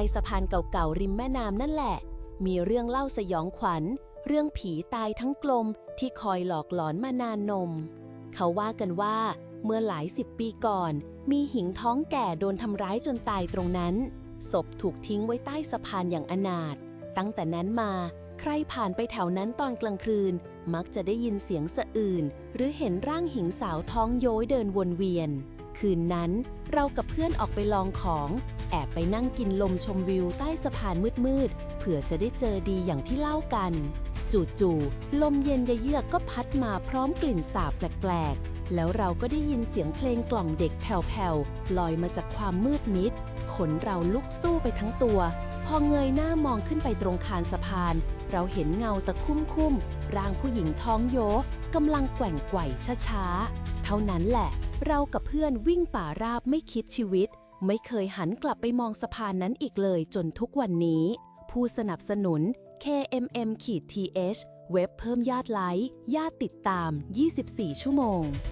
ต้สะพานเก่าๆริมแม่น้ำนั่นแหละ มีเรื่องเล่าสยองขวัญ เรื่องผีตายทั้งกลมที่คอยหลอกหลอนมานานนม เขาว่ากันว่า เมื่อหลายสิบปีก่อน มีหิงท้องแก่โดนทำร้ายจนตายตรงนั้น ศพถูกทิ้งไว้ใต้สะพานอย่างอนาถ ตั้งแต่นั้นมา ใครผ่านไปแถวนั้นตอนกลางคืน มักจะได้ยินเสียงสะอื่น หรือเห็นร่างหิงสาวท้องโย้ยเดินวนเวียน คืนนั้นเรากับเพื่อนออกไปลองของ แอบไปนั่งกินลมชมวิวใต้สะพานมืดๆเผื่อจะได้เจอดีอย่างที่เล่ากัน จู่ๆลมเย็นเยือกก็พัดมาพร้อมกลิ่นสาบแปลกๆ แล้วเราก็ได้ยินเสียงเพลงกล่อมเด็กแผ่วๆลอยมาจากความมืดมิดขนเราลุกสู้ไปทั้งตัว พอเงยหน้ามองขึ้นไปตรงคานสะพาน เราเห็นเงาตะคุ่มคุ้มร่างผู้หญิงท้องโยกำลังแกว่งไกว่ช้าๆ เท่านั้นแหละ เรากับเพื่อนวิ่งป่าราบไม่คิดชีวิต ไม่เคยหันกลับไปมองสะพานนั้นอีกเลยจนทุกวันนี้ ผู้สนับสนุน KMM-TH เว็บเพิ่มยอดไลค์ยอดติดตาม 24 ชั่วโมง